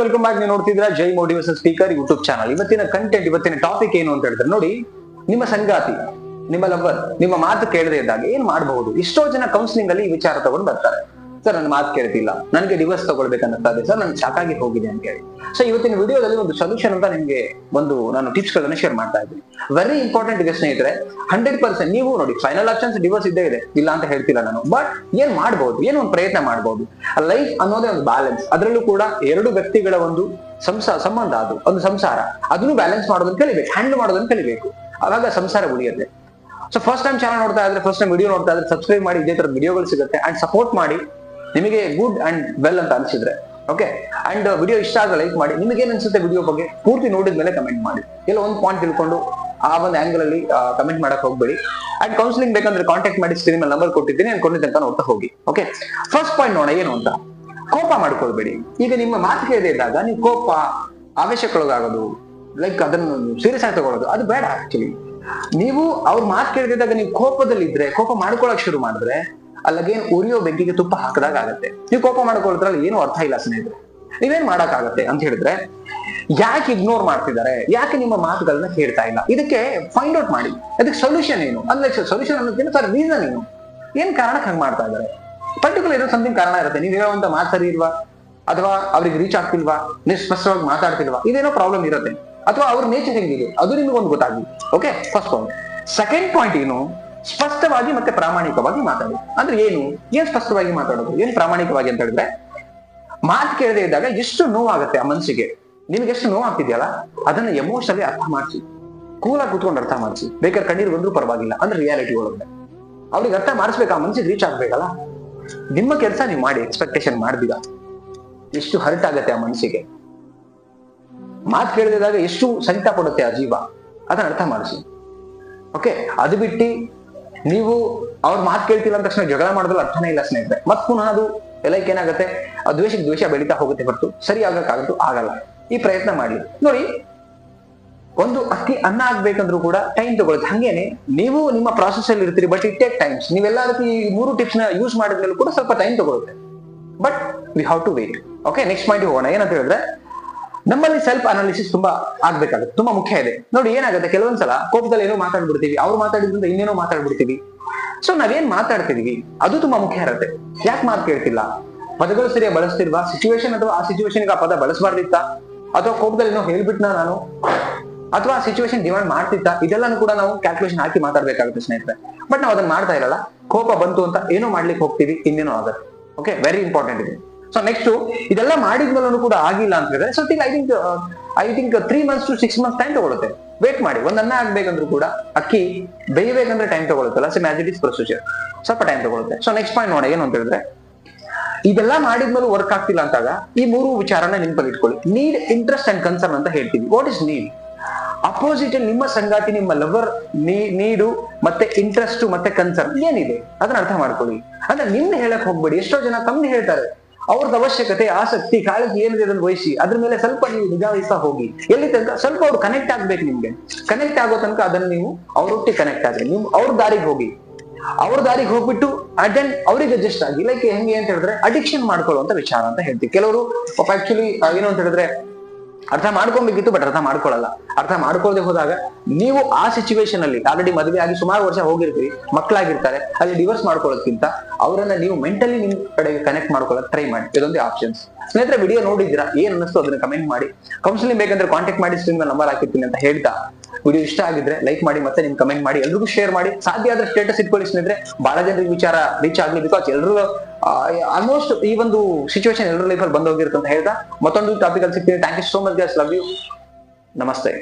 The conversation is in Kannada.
ವೆಲ್ಕಮ್ ಬ್ಯಾಕ್ ನೀವು ನೋಡ್ತಿದ್ರ Jai motivation speaker YouTube channel ಇವತ್ತಿನ ಕಂಟೆಂಟ್ ಇವತ್ತಿನ ಟಾಪಿಕ್ ಏನು ಅಂತ ಹೇಳಿದ್ರೆ ನೋಡಿ, ನಿಮ್ಮ ಸಂಗಾತಿ, ನಿಮ್ಮ ಲವರ್ ನಿಮ್ಮ ಮಾತು ಕೇಳದೆ ಇದ್ದಾಗ ಏನ್ ಮಾಡಬಹುದು? ಎಷ್ಟೋ ಜನ ಕೌನ್ಸಿಲಿಂಗ್ ಅಲ್ಲಿ ಈ ವಿಚಾರ ತಗೊಂಡು ಬರ್ತಾರೆ. ಸರ್, ನನ್ನ ಮಾತು ಕೇಳ್ತಿಲ್ಲ. ನನಗೆ ಡಿವೋರ್ಸ್ ತಗೊಳ್ಬೇಕಂತ ಇದೆ ಸರ್, ನಾನು ಸಾಕಾಗಿ ಹೋಗಿದೆ ಅಂತ ಹೇಳಿ. ಸೊ ಇವತ್ತಿನ ವಿಡಿಯೋದಲ್ಲಿ ಒಂದು ಸೊಲ್ಯೂಷನ್ ಅಂತ ನಿಮಗೆ ಒಂದು ನಾನು ಟಿಪ್ಸ್ ಗಳನ್ನ ಶೇರ್ ಮಾಡ್ತಾ ಇದ್ದೀನಿ. ವೆರಿ ಇಂಪಾರ್ಟೆಂಟ್ ಇದೆ ಸ್ನೇಹಿತರೆ ಹಂಡ್ರೆಡ್ ಪರ್ಸೆಂಟ್ ನೀವು ನೋಡಿ ಫೈನಲ್ ಆಪ್ಷನ್ಸ್ ಡಿವೋರ್ಸ್ ಇದ್ದೇ ಇದೆ, ಇಲ್ಲ ಅಂತ ಹೇಳ್ತಿಲ್ಲ ನಾನು. ಬಟ್ ಏನ್ ಮಾಡ್ಬೋದು? ಏನು ಒಂದು ಪ್ರಯತ್ನ ಮಾಡ್ಬೋದು? ಲೈಫ್ ಅನ್ನೋದೇ ಒಂದು ಬ್ಯಾಲೆನ್ಸ್ ಅದರಲ್ಲೂ ಕೂಡ ಎರಡು ವ್ಯಕ್ತಿಗಳ ಒಂದು ಸಂಸಾರ ಸಂಬಂಧ ಅದು. ಒಂದು ಸಂಸಾರ. ಅದನ್ನು ಬ್ಯಾಲೆನ್ಸ್ ಮಾಡೋದನ್ನ ಕಲಿಬೇಕು. ಹ್ಯಾಂಡಲ್ ಮಾಡೋದನ್ನ ಕಲಿಬೇಕು. ಅವಾಗ ಸಂಸಾರ ಉಳಿಯುತ್ತೆ. ಸೊ ಫಸ್ಟ್ ಟೈಮ್ ಚಾನಲ್ ನೋಡ್ತಾ ಇದ್ರೆ ಫಸ್ಟ್ ಟೈಮ್ ವಿಡಿಯೋ ನೋಡ್ತಾ ಇದ್ರೆ ಸಬ್ಸ್ಕ್ರೈಬ್ ಮಾಡಿ, ಇದೇ ತರ ವಿಡಿಯೋಗಳು ಸಿಗುತ್ತೆ. ಅಂಡ್ ಸಪೋರ್ಟ್ ಮಾಡಿ ನಿಮಗೆ ಗುಡ್ ಅಂಡ್ ವೆಲ್ ಅಂತ ಅನ್ಸಿದ್ರೆ ಓಕೆ ಅಂಡ್ ವಿಡಿಯೋ ಇಷ್ಟ ಆದ್ರೆ ಲೈಕ್ ಮಾಡಿ. ನಿಮಗೆ ಏನ್ ಅನ್ಸುತ್ತೆ ವಿಡಿಯೋ ಬಗ್ಗೆ? ಪೂರ್ತಿ ನೋಡಿದ ಮೇಲೆ ಕಮೆಂಟ್ ಮಾಡಿ. ಎಲ್ಲ ಒಂದು ಪಾಯಿಂಟ್ ತಿಳ್ಕೊಂಡು ಆ ಒಂದು ಆಂಗಲ್ ಅಲ್ಲಿ ಕಮೆಂಟ್ ಮಾಡಕ್ ಹೋಗ್ಬೇಡಿ. ಅಂಡ್ ಕೌನ್ಸಿಲಿಂಗ್ ಬೇಕಂದ್ರೆ ಕಾಂಟ್ಯಾಕ್ಟ್ ಮಾಡಿ ಸ್ಕ್ರೀನ್ ಮೇಲೆ ನಂಬರ್ ಕೊಟ್ಟಿದ್ದೀನಿ ಅನ್ಕೊಂಡಿದ್ದೆ ಅಂತ ನೋಡ್ತಾ ಹೋಗಿ ಓಕೆ ಫಸ್ಟ್ ಪಾಯಿಂಟ್ ನೋಡೋಣ, ಏನು ಅಂತ? ಕೋಪ ಮಾಡ್ಕೊಳ್ಬೇಡಿ. ಈಗ ನಿಮ್ಮ ಮಾತು ಕೇಳದೆ ಇದ್ದಾಗ ನೀವು ಕೋಪ, ಆವೇಶಕ್ಕೊಳಗಾಗೋದು ಲೈಕ್ ಅದನ್ನು ಸೀರಿಯಸ್ ಆಗಿ ತಗೊಳ್ಳೋದು, ಅದು ಬೇಡ ಆಕ್ಚುಲಿ ನೀವು ಅವ್ರ ಮಾತು ಕೇಳದಿದ್ದಾಗ ನೀವು ಕೋಪದಲ್ಲಿ ಇದ್ರೆ ಕೋಪ ಮಾಡ್ಕೊಳಕ್ ಶುರು ಮಾಡಿದ್ರೆ ಅಲ್ಲಗೇನ್ ಉರಿಯೋ ಬೆಂಕಿಗೆ ತುಪ್ಪ ಹಾಕಿದಾಗ ಆಗತ್ತೆ. ನೀವು ಕೋಪ ಮಾಡ್ಕೊಳ್ಳೋದ್ರಲ್ಲಿ ಏನು ಅರ್ಥ ಇಲ್ಲ ಸ್ನೇಹಿತರೆ. ನೀವೇನ್ ಮಾಡಕ್ಕಾಗತ್ತೆ ಅಂತ ಹೇಳಿದ್ರೆ, ಯಾಕೆ ಇಗ್ನೋರ್ ಮಾಡ್ತಿದ್ದಾರೆ? ಯಾಕೆ ನಿಮ್ಮ ಮಾತುಗಳನ್ನ ಕೇಳ್ತಾ ಇಲ್ಲ? ಇದಕ್ಕೆ ಫೈಂಡ್ ಔಟ್ ಮಾಡಿ. ಅದಕ್ಕೆ ಸೊಲ್ಯೂಷನ್ ಏನು? ಅಂದ್ರೆ ಸೊಲ್ಯೂಷನ್ ಅನ್ನೋದಕ್ಕಿಂತ ಸರ್ ರೀಸನ್ ಏನು? ಏನ್ ಕಾರಣಕ್ಕೆ ಹಂಗ್ ಮಾಡ್ತಾ ಇದ್ದಾರೆ? ಪರ್ಟಿಕ್ಯುಲರ್ ಏನೋ ಸಮಥಿಂಗ್ ಕಾರಣ ಇರುತ್ತೆ. ನೀವು ಹೇಳುವಂತ ಮಾತು ಸರಿ ಇಲ್ವಾ? ಅಥವಾ ಅವ್ರಿಗೆ ರೀಚ್ ಆಗ್ತಿಲ್ವಾ? ನೀವು ಸ್ಪಷ್ಟವಾಗಿ ಮಾತಾಡ್ತಿಲ್ವಾ? ಇದೇನೋ ಪ್ರಾಬ್ಲಮ್ ಇರುತ್ತೆ. ಅಥವಾ ಅವ್ರ ನೇಚರ್ ಹೆಂಗಿದೆ? ಅದು ನಿಮ್ಗೊಂದು ಗೊತ್ತಾಗ್ಲಿ. Okay first point second point ಏನು? ಸ್ಪಷ್ಟವಾಗಿ ಮತ್ತೆ ಪ್ರಾಮಾಣಿಕವಾಗಿ ಮಾತಾಡಿ. ಅಂದ್ರೆ ಏನು? ಏನ್ ಸ್ಪಷ್ಟವಾಗಿ ಮಾತಾಡೋದು? ಏನ್ ಪ್ರಾಮಾಣಿಕವಾಗಿ ಅಂತ ಹೇಳಿದ್ರೆ, ಮಾತು ಕೇಳದೆ ಇದ್ದಾಗ ಎಷ್ಟು ನೋವಾಗುತ್ತೆ ಆ ಮನಸ್ಸಿಗೆ ನಿಮ್ಗೆ ಎಷ್ಟು ನೋವಾಗ್ತಿದೆಯಲ್ಲ? ಅದನ್ನ ಎಮೋಷನಲಿ ಅರ್ಥ ಮಾಡಿಸಿ. ಕೂಲಾಗಿ ಕೂತ್ಕೊಂಡು ಅರ್ಥ ಮಾಡಿಸಿ. ಬೇಕಾದ್ರೆ ಕಣ್ಣೀರು ಬಂದ್ರೂ ಪರವಾಗಿಲ್ಲ. ಅಂದ್ರೆ ರಿಯಾಲಿಟಿ ಒಳಗಡೆ. ಅವ್ರಿಗೆ ಅರ್ಥ ಮಾಡಿಸ್ಬೇಕು, ಆ ಮನ್ಸಿಗೆ ರೀಚ್ ಆಗ್ಬೇಕಲ್ಲ? ನಿಮ್ಮ ಕೆಲಸ ನೀವು ಮಾಡಿ ಎಕ್ಸ್ಪೆಕ್ಟೇಷನ್ ಮಾಡ್ದಿರ ಎಷ್ಟು ಹರ್ಟ್ ಆಗತ್ತೆ ಆ ಮನಸ್ಸಿಗೆ ಮಾತು ಕೇಳದಿದ್ದಾಗ ಎಷ್ಟು ಸಂಕಟ ಪಡುತ್ತೆ ಆ ಜೀವ? ಅದನ್ನ ಅರ್ಥ ಮಾಡಿಸಿ. ಓಕೆ ಅದು ಬಿಟ್ಟು ನೀವು ಅವ್ರ ಮಾತು ಕೇಳ್ತಿಲ್ಲ ಅಂದ ತಕ್ಷಣ ಜಗಳ ಮಾಡೋದ್ರಲ್ಲಿ ಅರ್ಥನೇ ಇಲ್ಲ ಸ್ನೇಹಿತರೆ. ಮತ್ ಪುನಃ ಅದು ಎಲ್ಲಕ್ಕೆ ಏನಾಗುತ್ತೆ? ಆ ದ್ವೇಷಕ್ಕೆ ದ್ವೇಷ ಬೆಳೀತಾ ಹೋಗುತ್ತೆ ಹೊರತು. ಸರಿ ಆಗಕ್ಕಾಗತ್ತು ಆಗಲ್ಲ. ಈ ಪ್ರಯತ್ನ ಮಾಡಿ ನೋಡಿ, ಒಂದು ಅಕ್ಕಿ ಅನ್ನ ಆಗ್ಬೇಕಂದ್ರೂ ಕೂಡ ಟೈಮ್ ತಗೊಳುತ್ತೆ ಹಂಗೇನೆ, ನೀವು ನಿಮ್ಮ ಪ್ರಾಸೆಸ್ ಅಲ್ಲಿ ಇರ್ತೀರಿ ಬಟ್ ಇಟ್ ಟೇಕ್ ಟೈಮ್ಸ್ ನೀವೆಲ್ಲದಕ್ಕೂ ಈ ಮೂರು ಟಿಪ್ಸ್ನ ಯೂಸ್ ಮಾಡಿದ್ಮೇಲೆ ಕೂಡ ಸ್ವಲ್ಪ ಟೈಮ್ ತಗೊಳುತ್ತೆ but we have to wait okay next point ಹೋಗೋಣ. ಏನಂತ ಹೇಳಿದ್ರೆ ನಮ್ಮಲ್ಲಿ ಸೆಲ್ಫ್ ಅನಾಲಿಸಿಸ್ ತುಂಬಾ ಆಗ್ಬೇಕಾಗುತ್ತೆ, ತುಂಬಾ ಮುಖ್ಯ ಇದೆ. ನೋಡಿ ಏನಾಗುತ್ತೆ ಕೆಲವೊಂದ್ಸಲ ಕೋಪದಲ್ಲಿ ಏನೋ ಮಾತಾಡ್ಬಿಡ್ತೀವಿ, ಅವ್ರು ಮಾತಾಡಿದ್ರಿಂದ ಇನ್ನೇನೋ ಮಾತಾಡ್ಬಿಡ್ತೀವಿ. ಸೊ ನಾವೇನ್ ಮಾತಾಡ್ತಿದೀವಿ, ಅದು ತುಂಬಾ ಮುಖ್ಯ ಇರುತ್ತೆ. ಯಾಕೆ ಮಾತು ಕೇಳ್ತಿಲ್ಲ? ಪದಗಳು ಸರಿಯಾಗಿ ಬಳಸ್ತಿಲ್ವಾ? ಸಿಚುವೇಶನ್ ಅಥವಾ ಆ ಸಿಚುವೇಶನ್ಗೆ ಆ ಪದ ಬಳಸಬಾರ್ದಿತ್ತ? ಅಥವಾ ಕೋಪದಲ್ಲಿ ಏನೋ ಹೇಳ್ಬಿಟ್ನಾ ನಾನು? ಅಥವಾ ಸಿಚುವೇಶನ್ ಡಿಮಾಂಡ್ ಮಾಡ್ತಿತ್ತ? ಇದೆಲ್ಲಾನು ಕೂಡ ನಾವು ಕ್ಯಾಲ್ಕುಲೇಷನ್ ಹಾಕಿ ಮಾತಾಡ್ಬೇಕಾಗುತ್ತೆ ಸ್ನೇಹಿತರೆ. ಬಟ್ ನಾವು ಅದನ್ನ ಮಾಡ್ತಾ ಇರಲ್ಲ. ಕೋಪ ಬಂತು ಅಂತ ಏನೋ ಮಾಡ್ಲಿಕ್ಕೆ ಹೋಗ್ತೀವಿ, ಇನ್ನೇನೋ ಆಗುತ್ತೆ. ಓಕೆ ವೆರಿ ಇಂಪಾರ್ಟೆಂಟ್ ಇದೆ. ಸೊ ನೆಕ್ಸ್ಟ್ ಇದೆಲ್ಲ ಮಾಡಿದ್ಮೇಲೂ ಕೂಡ ಆಗಿಲ್ಲ ಅಂತ ಹೇಳಿದ್ರೆ so I think I think three months to six months time ತಗೊಳುತ್ತೆ. ವೇಟ್ ಮಾಡಿ, ಒಂದ್ ಅನ್ನ ಆಗ್ಬೇಕಂದ್ರೂ ಕೂಡ, ಅಕ್ಕಿ ಬೇಯಬೇಕಂದ್ರೆ ಟೈಮ್ ತಗೊಳುತ್ತಲ್ಲ ಸೊ ಮ್ಯಾಜಿಟ್ ಇಸ್ ಪ್ರೊಸೀಜರ್ ಸ್ವಲ್ಪ ಟೈಮ್ ತಗೊಳುತ್ತೆ. ಸೊ ನೆಕ್ಸ್ಟ್ ಪಾಯಿಂಟ್ ನೋಡಿ ಏನು ಅಂತ ಹೇಳಿದ್ರೆ, ಇದೆಲ್ಲ ಮಾಡಿದ್ಮೇಲೆ ವರ್ಕ್ ಆಗ್ತಿಲ್ಲ ಅಂತಾಗ, ಈ ಮೂರು ವಿಚಾರನ ನೆನಪಲ್ಲಿ ಇಟ್ಕೊಳ್ಳಿ. ನೀಡ್ ಇಂಟ್ರೆಸ್ಟ್ ಅಂಡ್ ಕನ್ಸರ್ನ್ ಅಂತ ಹೇಳ್ತೀವಿ. ವಾಟ್ ಇಸ್ ನೀಡ್ ಅಪೋಸಿಟ್ ನಿಮ್ಮ ಸಂಗಾತಿ, ನಿಮ್ಮ ಲವರ್ ನೀಡು ಮತ್ತೆ ಇಂಟ್ರೆಸ್ಟ್ ಮತ್ತೆ ಕನ್ಸರ್ನ್ ಏನಿದೆ? ಅದನ್ನ ಅರ್ಥ ಮಾಡ್ಕೊಳ್ಳಿ. ಅಂದ್ರೆ ನಿಮ್ನ ಹೇಳಕ್ ಹೋಗ್ಬೇಡಿ. ಎಷ್ಟೋ ಜನ ತಮ್ಮ ಹೇಳ್ತಾರೆ ಅವ್ರದ್ದು ಅವಶ್ಯಕತೆ, ಆಸಕ್ತಿ, ಕಾಳಜಿ ಏನಿದೆ ಅದನ್ನು ವಹಿಸಿ, ಅದ್ರ ಮೇಲೆ ಸ್ವಲ್ಪ ನೀವು ನಿಗಾವಹಿಸ್ತಾ ಹೋಗಿ. ಎಲ್ಲಿ ತನಕ ಸ್ವಲ್ಪ ಅವ್ರು ಕನೆಕ್ಟ್ ಆಗ್ಬೇಕು ನಿಮ್ಗೆ. ಕನೆಕ್ಟ್ ಆಗೋ ತನಕ ಅದನ್ನ ನೀವು ಅವ್ರೊಟ್ಟಿಗೆ ಕನೆಕ್ಟ್ ಆಗ್ರಿ. ನೀವು ಅವ್ರ ದಾರಿಗೆ ಹೋಗಿ. ಅವ್ರ ದಾರಿಗೆ ಹೋಗ್ಬಿಟ್ಟು ಅಟೆಂಡ್ ಅವ್ರಿಗೆ ಅಡ್ಜಸ್ಟ್ ಆಗಿ ಲೈಕ್ ಹೆಂಗೆ ಅಂತ ಹೇಳಿದ್ರೆ ಅಡಿಕ್ಷನ್ ಮಾಡ್ಕೊಳ್ಳುವಂತ ವಿಚಾರ ಅಂತ ಹೇಳ್ತೀವಿ. ಕೆಲವರು ಆಕ್ಚುಲಿ ಏನು ಅಂತ ಹೇಳಿದ್ರೆ ಅರ್ಥ ಮಾಡ್ಕೊಬೇಕಿತ್ತು ಬಟ್ ಅರ್ಥ ಮಾಡ್ಕೊಳ್ಳಲ್ಲ. ಅರ್ಥ ಮಾಡ್ಕೊಳ್ಳದೆ ಹೋದಾಗ ನೀವು ಆ ಸಿಚುವೇಶನ್ ಅಲ್ಲಿ ಆಲ್ರೆಡಿ ಮದುವೆ ಆಗಿ ಸುಮಾರು ವರ್ಷ ಹೋಗಿರ್ತೀವಿ ಮಕ್ಕಳಾಗಿರ್ತಾರೆ ಅಲ್ಲಿ ಡಿವೋರ್ಸ್ ಮಾಡ್ಕೊಳ್ಳೋದಕ್ಕಿಂತ ಅವರನ್ನ ನೀವು ಮೆಂಟಲಿ ನಿಮ್ ಕಡೆಗೆ ಕನೆಕ್ಟ್ ಮಾಡ್ಕೊಳ್ಳೋಕೆ ಟ್ರೈ ಮಾಡಿ. ಇದೊಂದು ಆಪ್ಷನ್ಸ್ ಸ್ನೇಹಿತರೆ ವಿಡಿಯೋ ನೋಡಿದ್ದೀರಾ? ಏನ್ ಅನ್ನಿಸ್ತು? ಅದನ್ನ ಕಮೆಂಟ್ ಮಾಡಿ. ಕೌನ್ಸಿಲಿಂಗ್ ಬೇಕಂದ್ರೆ ಕಾಂಟ್ಯಾಕ್ಟ್ ಮಾಡಿ ಸ್ಕ್ರೀನ್ ನಂಬರ್ ಹಾಕಿರ್ತೀನಿ ಅಂತ ಹೇಳ್ತಾ. ವಿಡಿಯೋ ಇಷ್ಟ ಆಗಿದ್ರೆ ಲೈಕ್ ಮಾಡಿ, ಮತ್ತೆ ನಿಮ್ ಕಮೆಂಟ್ ಮಾಡಿ. ಎಲ್ರಿಗೂ ಶೇರ್ ಮಾಡಿ. ಸಾಧ್ಯ ಆದ್ರೆ ಸ್ಟೇಟಸ್ ಇಟ್ಕೊಳ್ಳಿ ಸ್ನೇಹಿತರೆ. ಬಹಳ ಜನರಿಗೆ ವಿಚಾರ ರೀಚ್ ಆಗ್ಲಿ ಬಿಕಾಸ್ ಎಲ್ಲರೂ ಆಲ್ಮೋಸ್ಟ್ ಈ ಒಂದು ಸಿಚುವೇಶನ್ ಎಲ್ಲರ ಲೈಫಲ್ಲಿ ಬಂದೋಗಿರುತ್ತೆ ಅಂತ ಹೇಳ್ತಾ ಮತ್ತೊಂದು ಟಾಪಿಕ್ ಅಲ್ಲಿ ಸಿಗ್ತೀನಿ. Thank you so much guys love you ನಮಸ್ತೆ.